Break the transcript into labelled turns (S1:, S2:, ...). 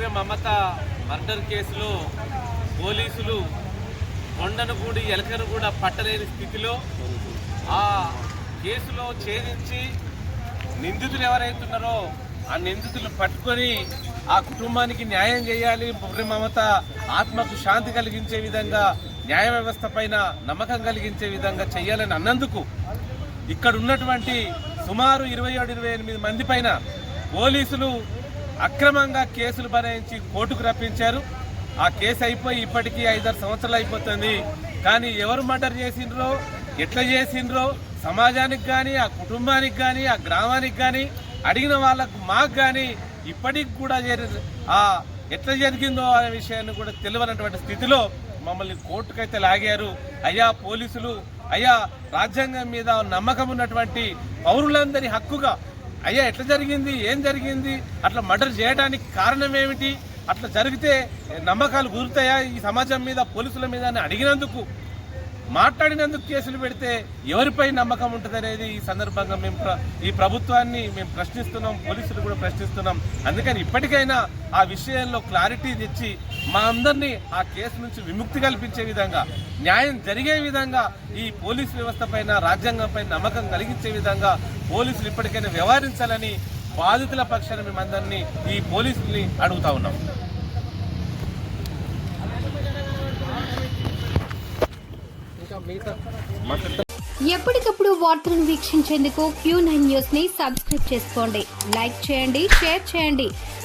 S1: Murder కేసులో పోలీసులు కొండను కూడా ఎలకను కూడా పట్టలేని స్థితిలో ఆ కేసులో ఛేదించి నిందితులు ఎవరైతున్నారో ఆ నిందితులు పట్టుకొని ఆ కుటుంబానికి న్యాయం చేయాలి. బుర్రి మమత ఆత్మకు శాంతి కలిగించే విధంగా న్యాయ వ్యవస్థ పైన నమ్మకం కలిగించే విధంగా చేయాలని అన్నందుకు ఇక్కడ ఉన్నటువంటి సుమారు ఇరవై ఏడు ఇరవై ఎనిమిది మంది పైన పోలీసులు అక్రమంగా కేసులు బనాయించి కోర్టుకు రప్పించారు. ఆ కేసు అయిపోయి ఇప్పటికీ ఐదారు సంవత్సరాలు అయిపోతుంది. కానీ ఎవరు మర్డర్ చేసిండ్రో ఎట్లా చేసిండ్రో సమాజానికి కానీ ఆ కుటుంబానికి కానీ ఆ గ్రామానికి కానీ అడిగిన వాళ్ళకు మాకు కానీ ఇప్పటికి కూడా ఆ ఎట్లా జరిగిందో అనే విషయాన్ని కూడా తెలియనటువంటి స్థితిలో మమ్మల్ని కోర్టుకైతే లాగారు. అయ్యా పోలీసులు అయ్యా రాజ్యాంగం మీద నమ్మకం ఉన్నటువంటి పౌరులందరి హక్కుగా అయ్యా ఎట్లా జరిగింది? ఏం జరిగింది? అట్లా మర్డర్ చేయడానికి కారణం ఏమిటి? అట్లా జరిగితే నమ్మకాలు కుదురుతాయా ఈ సమాజం మీద పోలీసుల మీద అని అడిగినందుకు మాట్లాడినందుకు కేసులు పెడితే ఎవరిపై నమ్మకం ఉంటుంది అనేది ఈ సందర్భంగా మేము ఈ ప్రభుత్వాన్ని మేము ప్రశ్నిస్తున్నాం పోలీసులు కూడా ప్రశ్నిస్తున్నాం. అందుకని ఇప్పటికైనా ఆ విషయంలో క్లారిటీ తెచ్చి మా అందరినీ ఆ కేసు నుంచి విముక్తి కల్పించే విధంగా న్యాయం జరిగే విధంగా ఈ పోలీస్ వ్యవస్థ పైన రాజ్యాంగంపై నమ్మకం కలిగించే విధంగా పోలీసులు ఇప్పటికైనా వ్యవహరించాలని బాధితుల పక్షాన మేమందరినీ ఈ పోలీసుల్ని అడుగుతా ఉన్నాం.
S2: ఎప్పటికప్పుడు వార్తలను వీక్షించేందుకు క్యూ నైన్ న్యూస్ని సబ్స్క్రైబ్ చేసుకోండి. లైక్ చేయండి షేర్ చేయండి.